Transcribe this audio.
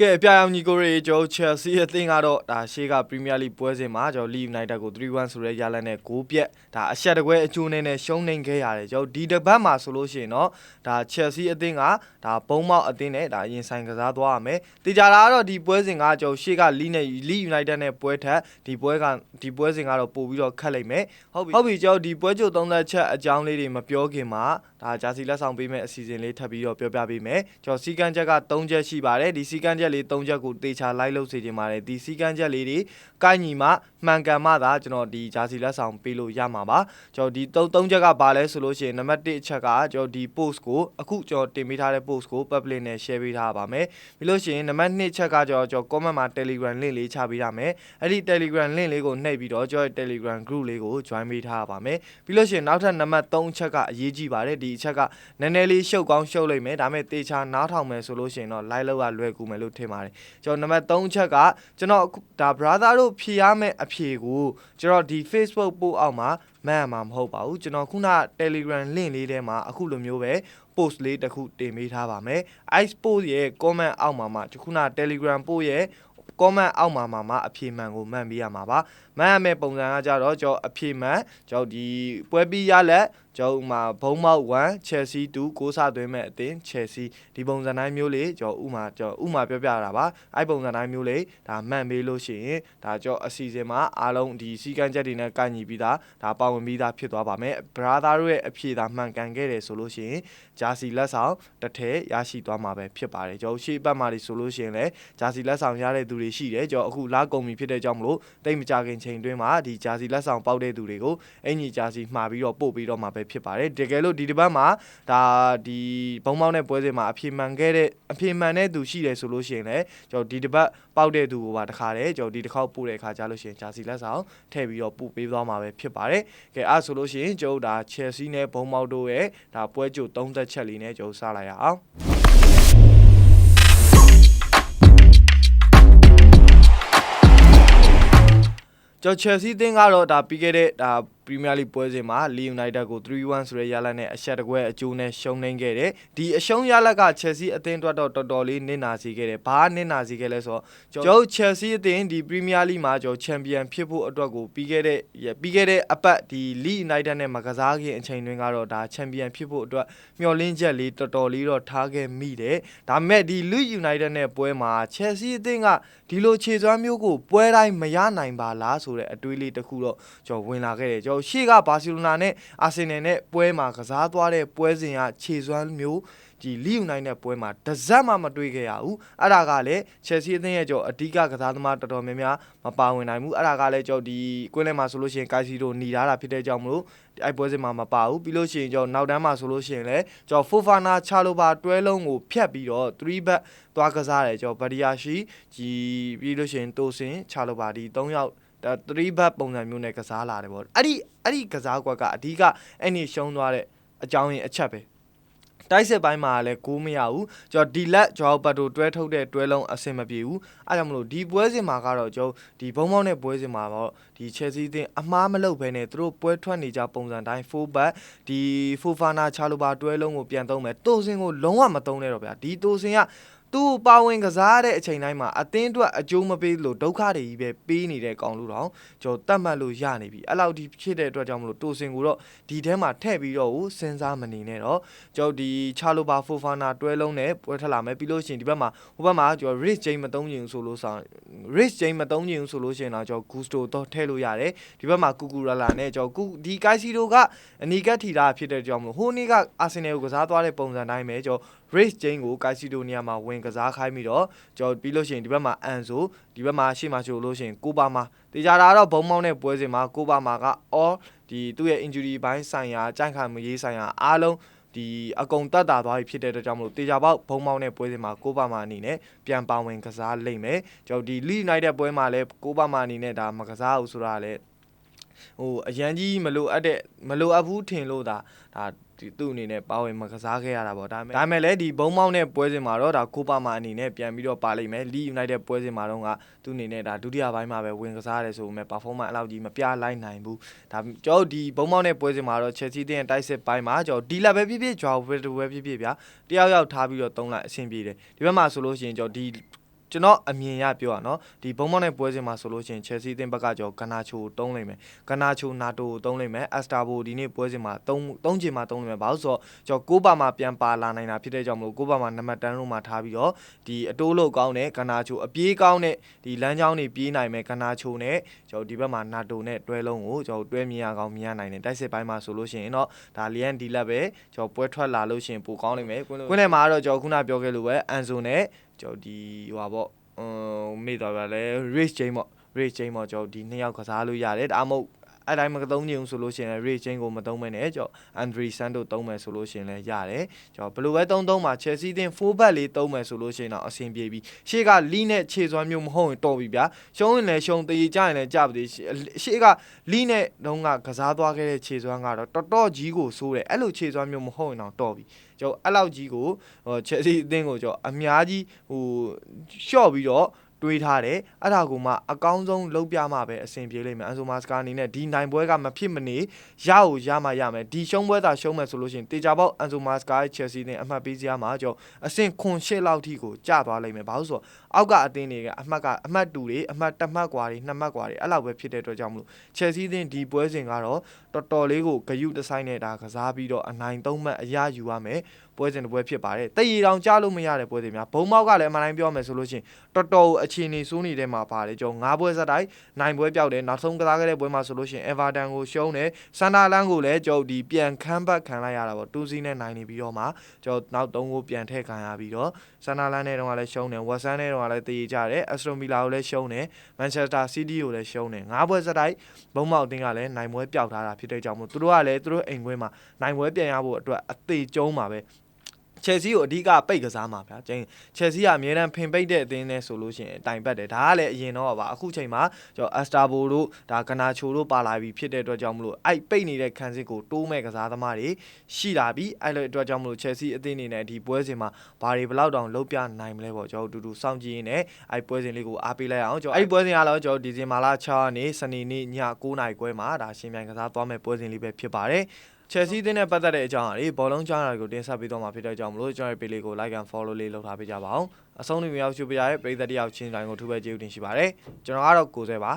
ကဲအပြာရောင်ညီကိုရေကျော် Chelsea အသင်းကတော့ဒါရှေးက Premier League ပွဲစဉ်မှာကျော် Leeds United ကို3-1ဆိုတဲ့ရလဒ်နဲ့6ပြက်ဒါအရှက်တကွဲအကျိုးနဲ့နဲ့ရှုံးနိမ့်ခဲ့ရတယ်ကျော်ဒီတစ်ပတ်မှာဆိုလို့ရှိရင်တော့ဒါ Chelsea အသင်းကဒါဘုံမောက်အသင်းနဲ့ဒါရင်ဆိုင်ကစားသွားရမယ်တေချာတာကတော့ဒီပွဲစဉ်ကကျော်ရှေးက Leeds နဲ့ Leeds United နဲ့ပွဲထက်ဒီပွဲကဒီပွဲစဉ်ကတော့ပို့ပြီးတော့ခက်လိမ့်မယ်ဟုတ်ပြီဟုတ်ပြီကျော်ဒီပွဲကြိုသုံးသက်ချက်အကြောင်းလေးတွေမပြောခင်မှာဒါဂျာစီလက်ဆောင်ပေးမဲ့အစီအစဉ်လေးထပ်ပြီးတော့ပြောပြပေးမယ်ကျော်စီကန်းချက်က3ချက်ရှိပါတယ်ဒီစီကန်းချက်လေး3ချက်ကိုတေချာလိုက်လို့စေချင်ပါတယ်ဒီစီကန်းချက်လေးတွေကိုက်ညီမှမှန်ကန်မှသာကျွန်တော်ဒီဂျာစီလက်ဆောင်ပေးလို့ရမှာပါကျွန်တော်ဒီ3 3ချက်ကဘာလဲဆိုလို့ရှိရင်နံပါတ်1အချက်ကကျွန်တော်ဒီ post ကိုအခုကျွန်တော်တင်ပေးထားတဲ့ post ကို public နဲ့ share ပေးထားပါမယ်ပြီးလို့ရှိရင်နံပါတ်2ချက်ကကျွန်တော်ကျွန်တော် comment မှာ Telegram link လေးချပေးထားမယ်အဲ့ဒီ Telegram link လေးကိုနှိပ်ပြီးတော့ကျွန်တော် Telegram group လေးကို join ပေးထားပါမယ်ပြီးလို့ရှိရင်နောက်ထပ်နံပါတ်3ချက်ကအရေးကြီးပါတယ်ဒီအချက်ကနည်းနည်းလေးရှုပ်ကောင်းရှုပ်လိုက်မယ်ဒါပေမဲ့တေချာနားထောင်မယ်ဆိုလို့ရှိရင်တော့ live လောက်ရလွယ်ကူမယ်လို့ထင်ပါတယ်ကျွန်တော်နံပါတ်3ချက်ကကျွန်တော်ဒါ brother တို့ဖြေရမယ့်အဖြေကိုကျွန်တော်ဒီ Facebook ပို့အောက်မှာမှန်မှာမဟုတ်ပါဘူးကျွန်တော်ခုန Telegram link လေးထဲမှာအခုလိုမျိုးပဲ post လေးတစ်ခုတင်ပေးထားပါမယ် ice post ရဲ့ comment အောက်မှာမှာခုန Telegram post ရဲ့ comment အောက်မှာမှာမှာအဖြေမှန်ကိုမှန်ပေးရမှာပါမှန်ရမယ့်ပုံစံကကြတော့ကျွန်တော်အဖြေမှန်ကျွန်တော်ဒီပွဲပြီးရလက် ကျွန်တော်ဥမာဘုံမောက်1 Chelsea 2ကိုးစားသွင်းမဲ့အသင်း Chelsea ဒီပုံစံတိုင်းမျိုးလေးကျွန်တော်ဥမာကျွန်တော်ဥမာပြောပြတာပါအဲ့ပုံစံတိုင်းမျိုးလေးဒါမှန်ပေးလို့ရှိရင်ဒါကျွန်တော်အစီအစဉ်မှာအားလုံးဒီစီကန်းချက်တွေနဲ့ကန့်ညီပြီးသားဒါပါဝင်ပြီးသားဖြစ်သွားပါမယ် brother တို့ရဲ့အဖြေသာမှန်ကန်ခဲ့တယ်ဆိုလို့ရှိရင်ဂျာစီလက်ဆောင်တစ်ထည်ရရှိသွားမှာပဲဖြစ်ပါတယ်ကျွန်တော်ရှေ့ပတ်မှာတွေဆိုလို့ရှိရင်လည်းဂျာစီလက်ဆောင်ရတဲ့သူတွေရှိတယ်ကျွန်တော်အခုလာကုန်ပြီဖြစ်တဲ့ကြောင့်မလို့တိတ်မကြခင်ချိန်တွင်းမှာဒီဂျာစီလက်ဆောင်ပေါက်တဲ့သူတွေကိုအင်ကြီးဂျာစီမှာပြီးတော့ပို့ပြီးတော့မှာပဲဖြစ်ပါတယ်တကယ်လို့ဒီတစ်ပတ်မှာဒါဒီဘုံမောင်းတဲ့ပွဲစဉ်မှာအပြေမှန်ခဲ့တဲ့အပြေမှန်တဲ့သူရှိတယ်ဆိုလို့ရှိရင်လည်းကျွန်တော်ဒီတစ်ပတ်ပေါက်တဲ့သူကိုပါတခါတည်းကျွန်တော်ဒီတစ်ခေါက်ပို့တဲ့အခါကျလို့ရှိရင်ဂျာစီလက်ဆောင်ထည့်ပြီးတော့ပို့ပေးသွားမှာပဲဖြစ်ပါတယ်ကဲအဲ့ဆိုလို့ရှိရင်ကျွန်တော်ဒါ Chelsea နဲ့ဘုံမောင်းတို့ရဲ့ဒါပွဲကြို30ချက်လေးနဲ့ကျွန်တော်စလိုက်ရအောင်ကျော် Chelsea တင်းကတော့ဒါပြီးခဲ့တဲ့ဒါ Premier League ပွဲစဉ်မှာ Leeds United ကို3-1ဆိုတဲ့ရလဒ်နဲ့အရှက်တကွဲအကျိုးနဲ့ရှုံးနိမ့်ခဲ့တယ်။ဒီအရှုံးရလဒ်က Chelsea အသင်းအတွက်တော့တော်တော်လေးနစ်နာစေခဲ့တယ်။ဘာနစ်နာစေခဲ့လဲဆိုတော့ကျော် Chelsea အသင်းဒီ Premier League မှာကျော် Champion ဖြစ်ဖို့အတွက်ကိုပြီးခဲ့တဲ့ပြီးခဲ့တဲ့အပတ်ဒီ Leeds United နဲ့မကစားခင်အချိန်တွင်းကတော့ဒါ Champion ဖြစ်ဖို့အတွက်မျှော်လင့်ချက်လေးတော်တော်လေးတော့ထားခဲ့မိတယ်။ဒါပေမဲ့ဒီ Leeds United နဲ့ပွဲမှာ Chelsea အသင်းကဒီလိုခြေစွမ်းမျိုးကိုပွဲတိုင်းမရနိုင်ပါလားဆိုတဲ့အတွေးလေးတစ်ခုတော့ကျော်ဝင်လာခဲ့တယ်ကျော်ရှေ့ကဘာစီလိုနာနဲ့အာဆင်နယ်နဲ့ပွဲမှာကစားသွားတဲ့ပွဲစဉ်ကခြေစွမ်းမျိုးဒီလီယူနိုက်နဲ့ပွဲမှာတစက်မှမတွေ့ခဲ့ရဘူးအဲ့ဒါကလည်းချက်စီအသင်းရဲ့ကျော်အဓိကကစားသမားတော်တော်များများမပါဝင်နိုင်ဘူးအဲ့ဒါကလည်းကျော်ဒီကွင်းထဲမှာဆိုလို့ရှိရင်ကိုက်စီတို့หนีထားတာဖြစ်တဲ့ကြောင့်မလို့အဲ့ပွဲစဉ်မှာမပါဘူးပြီးလို့ရှိရင်ကျော်နောက်တန်းမှာဆိုလို့ရှိရင်လည်းကျော်ဖိုဖာနာချလိုပါတွဲလုံးကိုဖြတ်ပြီးတော့3 back သွားကစားတယ်ကျော်ဗဒီယာရှိဒီပြီးလို့ရှိရင်တိုစင်ချလိုပါဒီ3ယောက်ဒါ 3 back ပုံစံမျိုးနဲ့ကစားလာတယ်ပေါ့အဲ့ဒီအဲ့ဒီကစားကွက်ကအဓိကအဲ့ဒီရှုံးသွားတဲ့အကြောင်းရင်းအချက်ပဲတိုက်စစ်ပိုင်းမှာလည်းကိုးမရဘူးကျွန်တော်ဒီလက်ကျွန်တော်ဘတ်တိုတွဲထုတ်တဲ့တွဲလုံးအဆင်မပြေဘူးအဲကြောင့်မလို့ဒီပွဲစဉ်မှာကတော့ကျွန်တော်ဒီဘုံမောင်းတဲ့ပွဲစဉ်မှာတော့ဒီ Chelsea အသင်းအမှားမလုပ်ဘဲနဲ့သူတို့ပွဲထွက်နေကြပုံစံတိုင်း full back ဒီ Fofana ချာလိုပါတွဲလုံးကိုပြန်သုံးမယ်တိုစင်ကိုလုံးဝမသုံးနဲ့တော့ဗျာဒီတိုစင်က သူ့ပါဝင်ကစားတဲ့အချိန်တိုင်းမှာအသင်းအတွက်အကျိုးမပေးလို့ဒုက္ခတွေကြီးပဲပေးနေတဲ့ကောင်လို့တော့ကျွန်တော်တတ်မှတ်လို့ရနေပြီအဲ့လောက်ဒီဖြစ်တဲ့အတွက်ကြောင့်မလို့တိုစင်ကိုတော့ဒီထဲမှာထည့်ပြီးတော့စဉ်းစားမနေနဲ့တော့ကျွန်တော်ဒီချာလိုပါဖိုဖာနာတွဲလုံးနဲ့ပွဲထလာမယ်ပြီးလို့ရှိရင်ဒီဘက်မှာဟိုဘက်မှာကျွန်တော် risk chain မသုံးချင်ဆိုလို့ဆောင် risk chain မသုံးချင်ဆိုလို့ရှိရင်တော့ကျွန်တော် gusto တော့ထည့်လို့ရတယ်ဒီဘက်မှာကူကူရာလာနဲ့ကျွန်တော်ဒီကိုက်စီတို့ကအနီကတ်ထီတာဖြစ်တဲ့ကြောင့်မလို့ဟိုနေ့ကအာဆင်နယ်ကိုကစားသွားတဲ့ပုံစံတိုင်းပဲကျွန်တော် race chain ကိုကာစီဒိုနီးယားမှာဝင်ကစားခိုင်းပြီးတော့ကျွန်တော်ပြီးလို့ရှိရင်ဒီဘက်မှာအန်ဆိုဒီဘက်မှာရှေ့မှာချိုလို့ရှိရင်ကိုပါမာတေချာတာတော့ဘုံမောင်းတဲ့ပွဲစဉ်မှာကိုပါမာက all ဒီသူ့ရဲ့ injury ဘိုင်းဆိုင်ရာကြိုက်ခါမရေးဆိုင်ရာအားလုံးဒီအကုံတက်တာသွားပြီဖြစ်တဲ့အတွက်ကြောင့်မလို့တေချာပေါက်ဘုံမောင်းတဲ့ပွဲစဉ်မှာကိုပါမာအနေနဲ့ပြန်ပါဝင်ကစားလိမ့်မယ်ကျွန်တော်ဒီ Leeds United ပွဲမှာလည်းကိုပါမာအနေနဲ့ဒါမကစားဘူးဆိုတာလည်း ဟိုအရန်ကြီးမလိုအပ်တဲ့မလိုအပ်ဘူးထင်လို့ဒါဒါဒီသူ့အနေနဲ့ပါဝင်မကစားခဲ့ရတာပေါ့ဒါပေမဲ့ဒါပေမဲ့လည်းဒီဘုံမောင်းတဲ့ပွဲစဉ်မှာတော့ဒါကိုပါမာအနေနဲ့ပြန်ပြီးတော့ပါလိမ့်မယ်လီယူနိုက်တက်ပွဲစဉ်မှာတော့ကသူ့အနေနဲ့ဒါဒုတိယပိုင်းမှာပဲဝင်ကစားရတယ်ဆိုပေမဲ့ performance အလောက်ကြီးမပြလိုက်နိုင်ဘူးဒါကျွန်တော်ဒီဘုံမောင်းတဲ့ပွဲစဉ်မှာတော့ Chelsea တင်းရဲ့တိုက်စစ်ပိုင်းမှာကျွန်တော်ဒီလက်ပဲပြည့်ပြည့် Joao Pedro ပဲပြည့်ပြည့်ဗျာတယောက်ယောက်ထားပြီးတော့သုံးလိုက်အဆင်ပြေတယ်ဒီဘက်မှာဆိုလို့ရှိရင်ကျွန်တော်ဒီ ကျွန်တော်အမြင်ရပြောရနော်ဒီဘုံမောက်နဲ့ပွဲစဉ်မှာဆိုလို့ရှိရင် Chelsea အသင်းဘက်ကကျွန်တော်ဂနာချိုတုံးလိုက်မယ်ဂနာချိုနာတိုကိုတုံးလိုက်မယ်အက်စတာဘိုဒီနေ့ပွဲစဉ်မှာတုံးတုံးချင်မှာတုံးလိုက်မယ်ဘာလို့ဆိုတော့ကျွန်တော်ကိုးပါမှာပြန်ပါလာနိုင်တာဖြစ်တဲ့ကြောင့်မလို့ကိုးပါမှာနံပါတ်10လို့မှာထားပြီးတော့ဒီအတိုးလို့ကောင်းတဲ့ဂနာချိုအပြေးကောင်းတဲ့ဒီလမ်းကြောင်းတွေပြေးနိုင်မယ်ဂနာချိုနဲ့ကျွန်တော်ဒီဘက်မှာနာတိုနဲ့တွဲလုံးကိုကျွန်တော်တွဲမြင်ရကောင်းမြင်ရနိုင်တယ်တိုက်စစ်ပိုင်းမှာဆိုလို့ရှိရင်တော့ဒါလီယန်ဒီလက်ပဲကျွန်တော်ပွဲထွက်လာလို့ရှိရင်ပိုကောင်းလိမ့်မယ်ကွင်းထဲမှာကတော့ကျွန်တော်ခုနပြောခဲ့လို့ပဲအန်ဆိုနဲ့ ကျွန်တော်ဒီဟိုပါပေါ့အမ်မေ့သွားပါလဲ race chain ပေါ့ race chain ပေါ့ကျွန်တော်ဒီနှစ်ယောက်ကစားလို့ရတယ်ဒါမှမဟုတ် အဲ့တိုင်းမသုံးချင်ဘူးဆိုလို့ရှိရင်လည်း race chain ကိုမသုံးမဲနဲ့ကျွန်တော် Andre Santo သုံးမယ်ဆိုလို့ရှိရင်လည်းရတယ်ကျွန်တော်ဘယ်လိုပဲသုံးသုံးမှာ Chelsea တင် full back လေးသုံးမယ်ဆိုလို့ရှိရင်တော့အဆင်ပြေပြီရှေ့ကလီနဲ့ခြေစွမ်းမျိုးမဟုတ်ရင်တော်ပြီဗျာရှုံးရင်လည်းရှုံးတည်ကြရင်လည်းကြပါသေးရှေ့ကလီနဲ့တုန်းကကစားသွားခဲ့တဲ့ခြေစွမ်းကတော့တော်တော်ကြီးကိုစိုးတယ်အဲ့လိုခြေစွမ်းမျိုးမဟုတ်ရင်တော့တော်ပြီကျွန်တော်အဲ့လောက်ကြီးကိုဟို Chelsea အသင်းကိုကျွန်တော်အများကြီးဟိုရှော့ပြီးတော့ တွေးထားတယ်အဲ့ဒါကိုမှအကောင်းဆုံးလုပ်ပြမှပဲအဆင်ပြေလိမ့်မယ်အန်ဆိုမာစကာအနေနဲ့ဒီနိုင်ပွဲကမဖြစ်မနေရအောင်ရမှရမယ်ဒီရှုံးပွဲသာရှုံးမယ်ဆိုလို့ရှိရင်တေချာပေါက်အန်ဆိုမာစကာရဲ့ Chelsea နဲ့အမှတ်ပေးစရာမှာကြောင့်အဆင့်ခွန်ရှစ်လောက်ထိကိုကျသွားလိမ့်မယ်ဘာလို့ဆိုတော့အောက်ကအသင်းတွေကအမှတ်ကအမှတ်တူတွေအမှတ်တစ်မှတ်ကွာတွေနှစ်မှတ်ကွာတွေအဲ့လောက်ပဲဖြစ်တဲ့အတွက်ကြောင့်မလို့ Chelsea သင်းဒီပွဲစဉ်ကတော့တော်တော်လေးကိုဂယုတဆိုင်နဲ့ဒါကစားပြီးတော့အနိုင်သုံးမှတ်အရယူရမယ် ပွဲစဉ်တစ်ပွဲဖြစ်ပါတယ်တည်ရတောင်ကြားလို့မရတဲ့ပွဲတွေများဘုံမောက်ကလည်းအမှန်တိုင်းပြောမယ်ဆိုလို့ရှိရင်တော်တော်အခြေအနေစိုးနေတဲ့မှာပါတယ်ကျွန်တော်၅ပွဲစတိုက်နိုင်ပွဲပြောက်တယ်နောက်ဆုံးကစားခဲ့တဲ့ပွဲမှာဆိုလို့ရှိရင် Everton ကိုရှုံးတယ်ဆန်ဒါလန်ကိုလည်းကျွန်တော်ဒီပြန်ခမ်းဘတ်ခံလိုက်ရတာပေါ့တူးစီနဲ့နိုင်နေပြီးတော့မှကျွန်တော်နောက်၃ကိုပြန်ထည့်ခံရပြီးတော့ဆန်ဒါလန်နဲ့တော့လည်းရှုံးတယ်ဝက်ဆန်နဲ့တော့လည်းတည်ကြတယ်အက်စတိုမီလာကိုလည်းရှုံးတယ်မန်ချက်စတာစီးတီးကိုလည်းရှုံးတယ်၅ပွဲစတိုက်ဘုံမောက်တင်းကလည်းနိုင်ပွဲပြောက်ထားတာဖြစ်တဲ့ကြောင့်မို့သူတို့ကလည်းသူတို့အိမ်ခွင်းမှာနိုင်ပွဲပြန်ရဖို့အတွက်အသေးကျုံးပါပဲ ချယ်ဆီကိုအဓိကပိတ်ကစားမှာဗျာကျင်းချယ်ဆီကအများတန်းဖင်ပိတ်တဲ့အသင်းနဲ့ဆိုလို့ရှိရင်တိုင်ပတ်တယ်ဒါကလည်းအရင်တော့ပါအခုချိန်မှာကျွန်တော်အက်စတာဘိုတို့ဒါကနာချိုတို့ပါလာပြီဖြစ်တဲ့အတွက်ကြောင့်မလို့အဲ့ပိတ်နေတဲ့ခန်းစစ်ကိုတိုးမဲ့ကစားသမားတွေရှိလာပြီအဲ့လိုအတွက်ကြောင့်မလို့ချယ်ဆီအသင်းအနေနဲ့ဒီပွဲစဉ်မှာဘာတွေဘလောက်တောင်လုံးပြနိုင်မလဲပေါ့ကျွန်တော်တို့အတူတူစောင့်ကြည့်ရင်းနဲ့အဲ့ပွဲစဉ်လေးကိုအားပေးလိုက်အောင်ကျွန်တော်အဲ့ပွဲစဉ်ကတော့ကျွန်တော်ဒီဇင်ဘာလ6ရက်နေ့စနေနေ့ည9:00နာရီခွဲမှာဒါရှင်ပြိုင်ကစားသွားမဲ့ပွဲစဉ်လေးပဲဖြစ်ပါတယ် ချယ်ဆီတင်းနဲ့ပတ်သက်တဲ့အကြောင်းအရာတွေဘောလုံးကြောင်းအရာတွေကိုတင်ဆက်ပေးသွားမှာဖြစ်တဲ့ကြောင့်မလို့ကျွန်တော်ရဲ့ page လေးကို like and follow လေးလုပ်ထားပေးကြပါအောင်အဆုံးထိမြောက်ချူပြရတဲ့ပရိသတ်တယောက်ချင်းတိုင်းကိုထူးပဲကျေးဇူးတင်ရှိပါတယ်ကျွန်တော်ကတော့ကိုစဲပါ